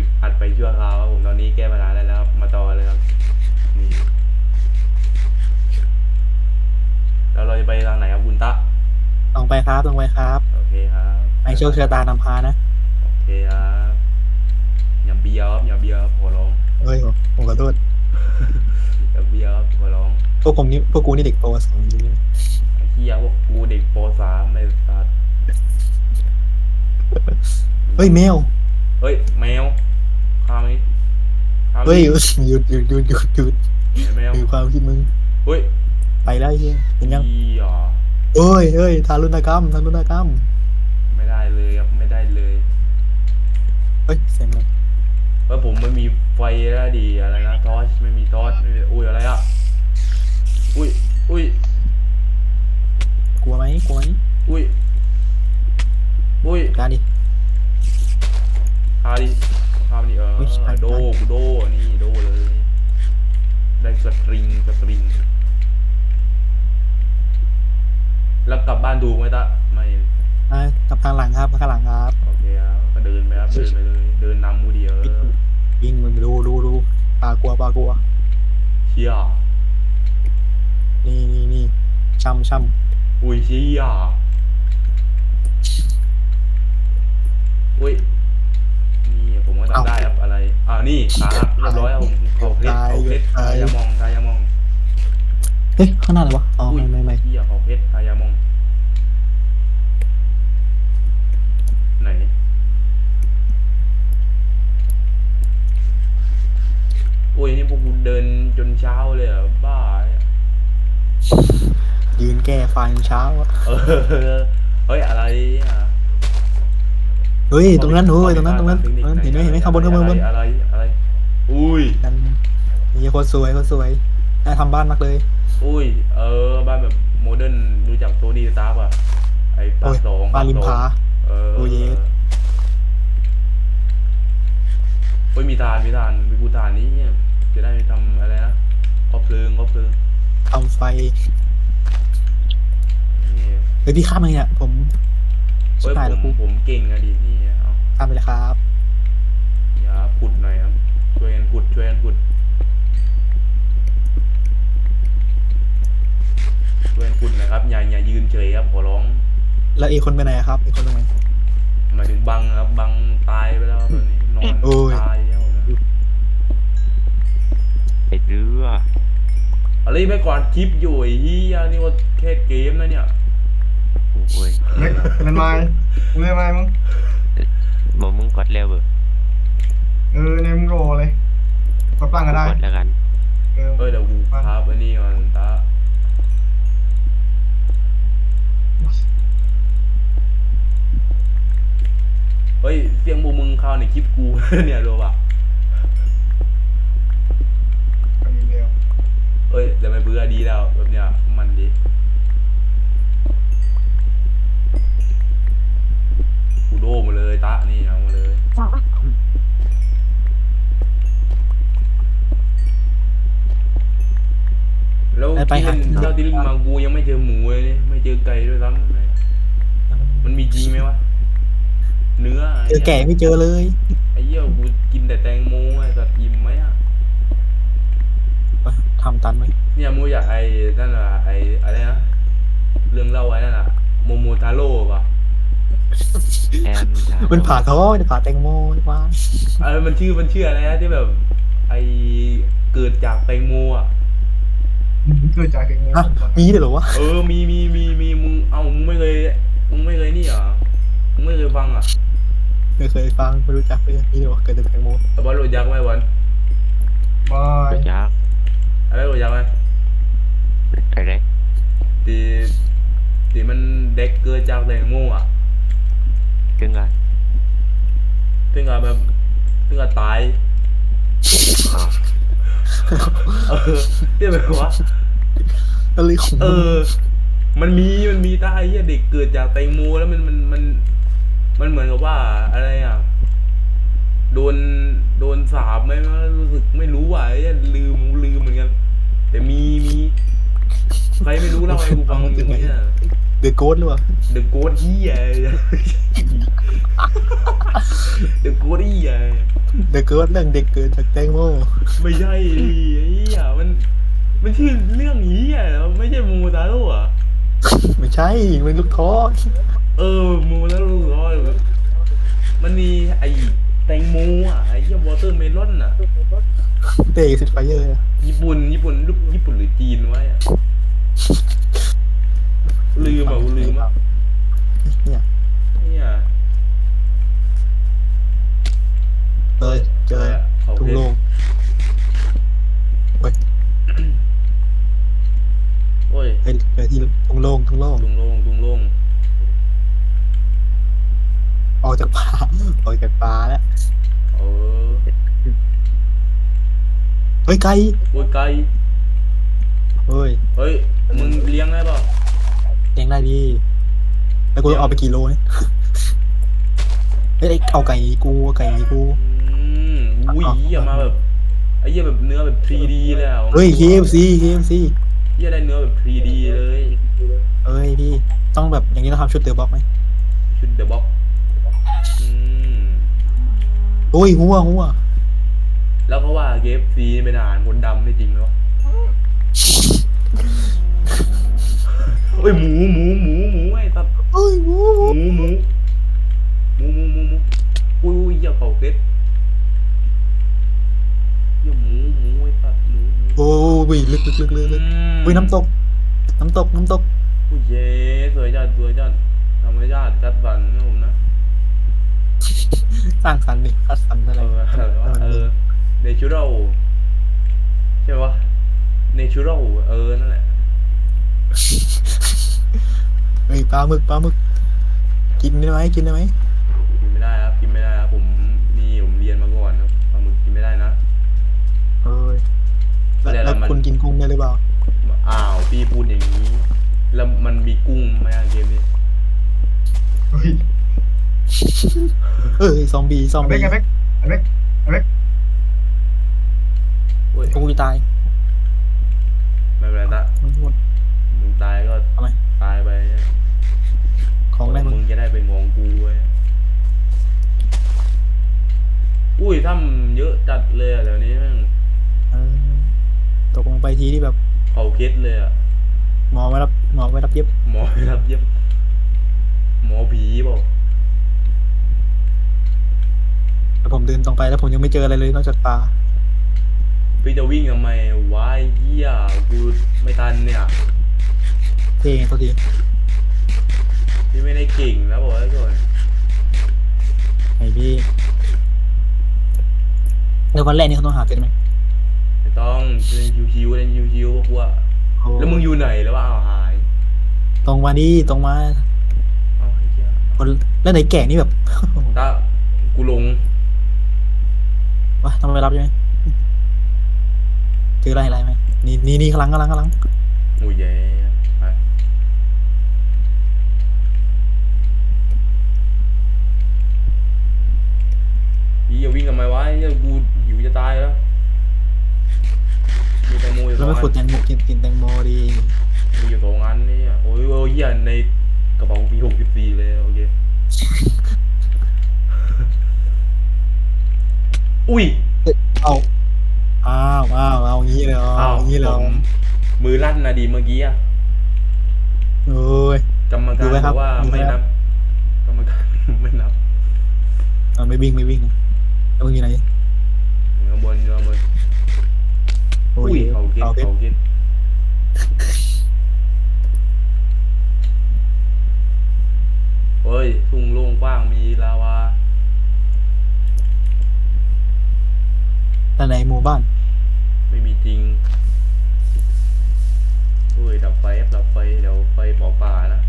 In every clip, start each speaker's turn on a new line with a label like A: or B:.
A: ยต้องหยุดอัดไปชั่วคราวครับผมตอนนี้แก้ปัญหาได้แล้วครับมาต่อเลยครับนี่แล้วเราจะไปทางไหนครับคุณตะ
B: ตรงไปครับตรงไปครับ
A: โอเคครับ
B: ไม่โชคชะตานำพานะ
A: โอเคครับอย่าเบียวครับอย่าเบียวครับขอร้อง
B: เฮ้ยผมผมขอโทษ
A: อย่าเบียวครับขอร้อง
B: พวกผมนี่พวกกูนี่เด็กโตสองจริง
A: ไอ้เฮียพวกกูเด็กปสามไม่สัตว์
B: ๆเฮ้ยแมว
A: เฮ้ยแมว ข้ามไหมข้าม
B: เฮ้ยหยุดหยุดหยุดหยุดหยุดหยุด
A: แมว
B: หยุดความคิดมึง
A: เฮ้ย
B: ไปแล้วไอ้เฮียเห็นยัง
A: เฮีย
B: เฮ้ยเฮ้ยทารุณกรรมทารุณกรรม
A: ไม่ได้เลยครับไม่ได้เลย
B: เฮ้ยเสียงอะไร
A: ว่าผมไม่มีไฟแล้วดีอะไรนะทอชไม่มีทอชไม่มีอุ้ยอะไรอะอุ้ยอุ้ย
B: กลัวไหมกลัวไหม
A: อุ้ยอุ้ย
B: การดิ
A: พาดิพาดิเออ
B: อุ๊ยไป
A: โดกูโดนี่โดเลย ได้สตริงสตริง แล้วกลับบ้านดูไหมตะไม่
B: อะกลับข้างหลังครับข้างหลังครับ
A: โอเคครับก็เดินไปครับเดินไปเลย เดินนำกูเดียว
B: วิ่งมึงดูดูดูปลากลัวปลากลัว
A: เชี่ย
B: นี่นี่นี่ช่ำช่
A: อุ้ยเชี่ยอุ้ย นี่ผมก็ทำได้ครับอะไร อ่านี่ขาหักเรียบร้อยครับผมเขาเพชรเขาเพชรทายามองทายามองำ
B: เฮ้ยข้างหน้าเลยวะอ๋อไม่ไม่ไม่
A: เชี่ยเขาเพชรทายามอง ไหนโอ้ยนี่พวกกูเดินจนเช้าเลยเหรอบ้า
B: ยืนแก้ไฟเช้าอะ
A: เออเฮ้ยอะไรอะ
B: เฮ้ยตรงนั้นเฮ้ยตรงนั้นตรงนั้นตรงนั้นเห็นไหมเห็นไหมข้างบนข้างบนข้างบน
A: อะไรอะไรอุ้ย
B: นั่นนี่คนสวยคนสวยน่าทำบ้านมากเลย
A: อุ้ย เออบ้านแบบโมเดิร์นรู้จักตัวดีสตาร์ป่ะไอ้ปา
B: โอ้
A: ก
B: ย
A: สอง
B: บ้านริม
A: ปกส
B: ผา
A: องเออ
B: โอ้เยส
A: เฮ้ยมีทานมีทานมีกูทานนี้เนี่ยจะได้ทำอะไรนะครอบเพลิงครอบเพลิง
B: ทำไฟ
A: นี่
B: เฮ้ยพี่ข้ามมาเนี่ยผม ชิ
A: เฮ้
B: บ
A: ย
B: หาย
A: ผ
B: แล้ว
A: ม
B: กู
A: ผมเก่งอะดินี่เอา
B: ข้ามไปเลยครับ
A: อย่าขุดหน่อยครับช่วยกันขุดช่วยกันขุดช่วยกันขุดหนะครับอย่าอย่ายืนเฉยครับขอร้อง
B: แล้วอีกคนไปไหนอะครับอีกคนไปไหน
A: หมายถึงบังครับบังตายไปแล้วครับตอนนี้นอน
B: โอ้ย
A: ตายแล้วนะ
C: ไอ้เรือ
A: อะไรไปก่อนคลิปอยู่ไอ้เฮียนี่ว่าแค่เกมนะเนี่ย
C: โอ้ย
D: เล็กเล่นไม้มึงเล่นไม้มึง
C: บอกมึงกดเร็วเบอร์
D: เออในมึงโรเลยกดปั้งก็ได้
C: กดแล้วกัน
D: เออ
A: เอ้ยเดี๋ยวกูพาไปนี่ก่อนตาเฮ้ยเสียงบูมึงเข้าในคลิปกูเนี่ยรู้ป่ะ
D: อันนี้เร็ว
A: เอ้ยแต่ไม่เบื่อดีแล้วแบบเนี้ยมันดี กูโดมาเลยตะนี่เอามาเลยแล้วที่เล่นเจ้าที่เล่นมากูยังไม่เจอหมูเลยนี่ไม่เจอไก่ด้วยซ้ำเลยมันมีจริงไหมวะเนื้อ
B: เจอแก่ไม่เจอเลย
A: ไอ้เหี้ยกูกินแต่แตงโมไอ้สัตว์อิ่มไหมอะ
B: ไปทำตันไหม
A: เนี่ยมูอยากไอ้นั่นอะไอ้อะไรนะเรื่องเล่าไอ้นั่นอะโมโมทาโร่ป่ะ
C: แอมถาม
B: มันผ่าท้อมันผ่าแตงโมว่า
A: เออมันชื่อมันชื่ออะไรนะที่แบบ ไอ้เกิดจากแตงโมอะ
D: เกิดจากเด็กนี้
B: ฮะมีด้วยเหรอวะ
A: เออ มีมีมีมีมึง เอ้ามึงไม่เคยมึงไม่เคยนี่เหรอมึงไม่เคยฟังอะ
B: ไม่เคยฟังไม่รู้จักเลยมีด้วยวะเกิดจากแตงโม
A: แต่ว่าโรยักษ์ไหมวัน
D: บาย
C: กดยักษ์
A: อะไรโรยักษ์ไหม
C: อะไร
A: ตีตีมันเด็กเกิดจากแตงโมอะ
C: กึ่งกัน
A: ถึงกับ แบบถึงกับตาย
C: อ๋อ
A: เออที่แบบว่า
B: อะไรของ
A: เอ
B: มึง
A: อมันมี มันมีตาไอ้เหี้ยเด็กเกิดจากแตงโมแล้วมันมันมัน มันเหมือนกับว่าอะไรอะ โดน โดนสาบไหมวะรู้สึกไม่รู้อะไอ้เหี้ยลืมลืมเหมือนกัน แต่มีมี ใครไม่รู้เล่าให้กูฟังอย่างเงี้ย
B: เดอะโกดหรือเปล่า
A: เดอะโกดเฮีย เดอะโกดเฮีย
B: เดอะโกดเรื่องเด็กเกิดจากแตงโม
A: ไม่ใช่ดิไอ้เฮียมัน มันชื่อเรื่องเฮียแล้วไม่ใช่โมตาโร่อะ
B: ไม่ใช่เป็นลูกท้อ
A: เออโมตาโร่ร้อยมันมีไอ้แตงโมอะไอ้เฮียวอเตอร์เมลอนอะ
B: เตะสิไฟเยอร์
A: ญี่ปุ่น ญี่ปุ่นลูกญี่ปุ่นหรือจีนไว้อะลืมอะกูลืมอะ
B: เนี่ย
A: เนี่ย
B: เจอเจอ
A: เขา
B: ทุ่ง
A: เพช
B: โล่
A: รง
B: เฮ้ย
A: โอ้ย
B: เฮ้ยเจอที่ทุ่งโล่งทุ่งโล่ง
A: ตุงโลงตุงโลง
B: ออกจากป่าออกจากป่าแล้ว
A: เออ
B: เฮ้ยไก่
A: โอ้ยไก่
B: เฮ้ย
A: เฮ้ย มึงเลี้ยงได้เปล่า
B: เลี้ยงได้ดีแล้วกูต้องเอาไปกี่โลเนี่ยเฮ้ยไอ้เอาไก่กูเอาไก่กู
A: อืมอุ้ยเหี้ยมาแบบไอ้เหี้ยแบบเนื้อแบบ 3D เลยอะ
B: เฮ้ย KFC KFC
A: เหี้ยได้เนื้อแบบ 3D เลย
B: เอ้ยพี่ ต้องแบบอย่างนี้ต้องทำชุดเตอร์บ็อกไหม
A: ชุดเดอะบ็อกอืม
B: โอ้ยหัวหัว
A: แล้วเขาว่า KFC นี่เป็นอาหารคนดำไม่จริงเหรอเฮ้ยหมูหมูหมูหมูไอ้ตัด
B: เอ้ยหัว
A: หมูหมูหมูหมูหมูหมูอุ้ยอุ้ยอย่าเผาเพชรอย่าหมูหมูไอ้ตัดหมูหมู
B: โอ้ยลึกลึกลึกลึกลึก
A: อืม
B: อุ้ยน้ำตก น้ำตกน้ำตก
A: อุ้ยเย้สวยจัดสวยจัดธรรมชาติกัดสันนะผมนะ
B: สร้างสรรค์ดิคัดสรรอะไร
A: เอออะไรวะเออ natural ใช่ปะ natural เออ นั่นแหละ
B: เฮ้ยปลาหมึกปลาหมึก กินได้ไหมกินได้ไหม
A: กินไม่ได้ครับกินไม่ได้ครับผมนี่ผมเรียนมาก่อนครับปลาหมึกกินไม่ได้นะ
B: เอ้ยแล้ว
A: เดี๋ยว
B: แล้ว
A: มัน
B: คุณกินกุ้งได้หรือเปล่า
A: อ้าวพี่พูดอย่างนี้ แล้วมันมีกุ้งไหมอะเกมนี้
D: เฮ้ย
B: เอ้ยซอมบี้ซอม
D: ไอ้เบ
B: บี้
D: กไอ้เบกไอ้เบกไอ้เบก
A: โอ้ย
B: กูจะตาย
A: ไม่เป็นไรละ
B: มันหมด
A: มึงตายก็
B: ทำไม
A: ตายไปเนี่ย
B: ของได้มึง
A: มึงจะได้เป็นของกูเว้ยอุ้ยถ้ำเยอะจัดเลยอะเดี๋ยวนี้แม่ง
B: เออตกลงไปทีที่แบบ
A: เขาเคสเลยอะ
B: หมอไว้รับหมอไว้รับเย็บ
A: หมอรับเย็บ หมอผีเปล่า
B: แต่ ผมเดินตรงไปแล้วผมยังไม่เจออะไรเลยนอกจากปลา
A: พี่จะวิ่งทำไมวายเหี้ยกูไม่ทันเนี่ย
B: เท่ไงตัวที
A: พี่ไม่ได้เก่งแล้วบอกไว้ก่อน
B: ไอพี่เดี๋ยววันแรกนี่เขาต้องหาเป็นไหม
A: ไม่ต้องเล่นชิวๆเล่นชิวๆพวกกูอะแล้วมึงอยู่ไหนแล้ววะอ้าวหาย
B: ตรงมาดิตรงมา
A: อ้าวไอ้เหี้ย
B: คนแล้วไหนแก่นี่แบบ
A: ตากูลง
B: วะต้องไปรับใช่ไหมเจออะไรอะไรไหมนี่นี่นี่ข้างหลังข้างหลังข้างหลัง
A: โอ้ยแย่ไปพี่อย่าวิ่งทำไมวะเนี่ยกูหิวจะตายแล้วมีแตงโมอยู่ส
B: แล้ว
A: อง
B: ไม่
A: อั
B: ขุดแต
A: น
B: งโมกินกินแตงโมดี
A: มีอยู่สองอันนี่โอ้ยโอ้ยเหี้ยในกระเป๋าปีหกสิบสี่เลยโอเค อุ้ย
B: เอาอ้าวอ้าวเอางี้เลยเหรอ
A: อ้าว
B: เอางี้เลยเหรอ
A: ผมมือลั่นนะดีเมื่อกี้อะ
B: โอ้ย
A: กรรม
B: ดู
A: การ
B: ไว้ครับ
A: บอกว่า
B: ดูไว้
A: ไม่
B: ครั
A: นั
B: บ
A: บกรรมการไม่นับ
B: เอาไม่วิ่งไม่วิ่ง ห
A: มู่
B: บ้าน
A: ไม่มีจริงเฮ้ยดับไฟครับดับไฟเดี๋ยวไฟเผาป่านะ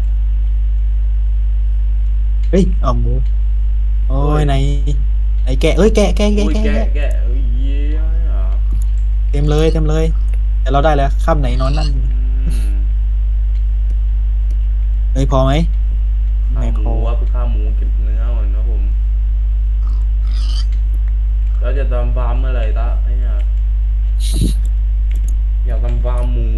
B: เฮ้ยเอาหมูโอ้
A: เฮ้
B: ย
A: ย
B: ไหนไหนแกะเอ้ยแกะแกะแกะ
A: อุ้ย
B: แกะ
A: แกะ
B: แกะ
A: แกะเอ้ยเยี่ยอะ
B: เต็มเลยเต็มเลย แต่เราได้แล้วข้ามไหนนอนนั่น
A: อืม
B: เฮ้ยพอไหม
A: ข้า
B: ไม่
A: วห
B: พ
A: มู
B: อ
A: ว่าข้าวหมูเก็บเนื้อก่อนนะผม แล้วจะทำฟาร์มเมื่อไหร่ตาไอ้เนี่ย อยากนำวาหมู